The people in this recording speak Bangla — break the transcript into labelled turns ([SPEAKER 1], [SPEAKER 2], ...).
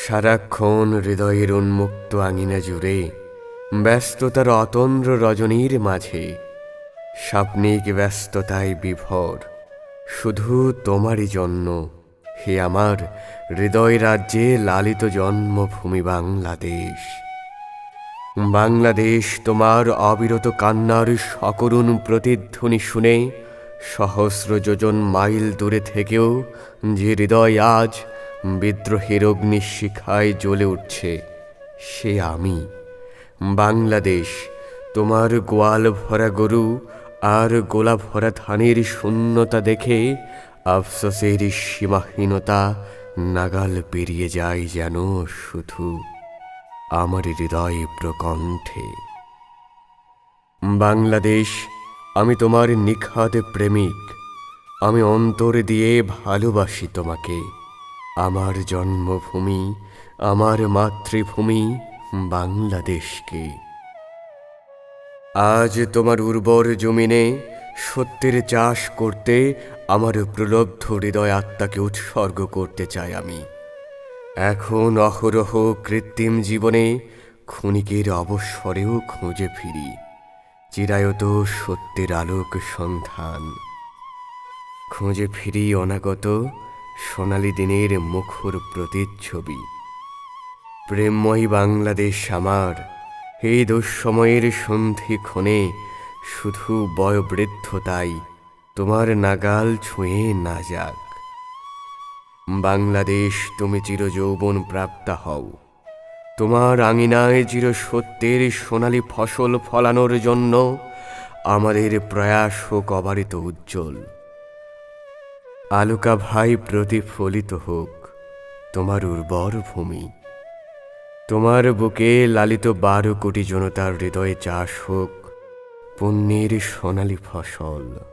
[SPEAKER 1] সারাক্ষণ হৃদয়ের উন্মুক্ত আঙিনা জুড়ে, ব্যস্ততার অতন্দ্র রজনীর মাঝে। স্বপ্নিক ব্যস্ততায় বিভোর, শুধু তোমারই জন্য। হে আমার হৃদয় রাজ্যে লালিত জন্মভূমি বাংলাদেশ। বাংলাদেশ তোমার অবিরত কান্নার সকরুণ প্রতিধ্বনি শুনে, সহস্র যোজন মাইল দূরে থেকেও যে হৃদয় আজ বিদ্রোহের অগ্নিশিখায় জ্বলে উঠছে, সে আমি। বাংলাদেশ, তোমার গোয়াল ভরা গরু আর গোলা ভরা ধানের শূন্যতা দেখে আফসোসের সীমাহীনতা নাগাল পেরিয়ে যায় যেন শুধু আমার হৃদয় প্রকণ্ঠে। বাংলাদেশ, আমি তোমার নিখাদ প্রেমিক। আমি অন্তর দিয়ে ভালোবাসি তোমাকে। আমার জন্মভূমি, আমার মাতৃভূমি বাংলাদেশকে। আজ তোমার উর্বর জমিনে সত্যের চাষ করতে আমার প্রলব্ধ হৃদয় আত্মাকে উৎসর্গ করতে চাই আমি। এখন অহরহ কৃত্রিম জীবনে ক্ষণিকের অবসরেও খুঁজে ফিরি, চিরায়ত সত্যের আলোক সন্ধান। খুঁজে ফিরি অনাগত সোনালি দিনের মুখর প্রতিচ্ছবি। প্রেমময়ী বাংলাদেশ আমার, এই দুঃসময়ের সন্ধি ক্ষণে শুধু বয়োবৃদ্ধতাই তোমার নাগাল ছুঁয়ে না যাক। বাংলাদেশ, তুমি চির যৌবন প্রাপ্তা হও। তোমার আঙিনায় চির সত্যের সোনালি ফসল ফলানোর জন্য আমাদের প্রয়াস হোক অবারিত উজ্জ্বল। আলুকা ভাই প্রতিফলিত হোক, তোমার উর্বর ভূমি। তোমার বুকে লালিত বারো কোটি জনতার হৃদয়ে চাষ হোক, পুণ্যের সোনালি ফসল।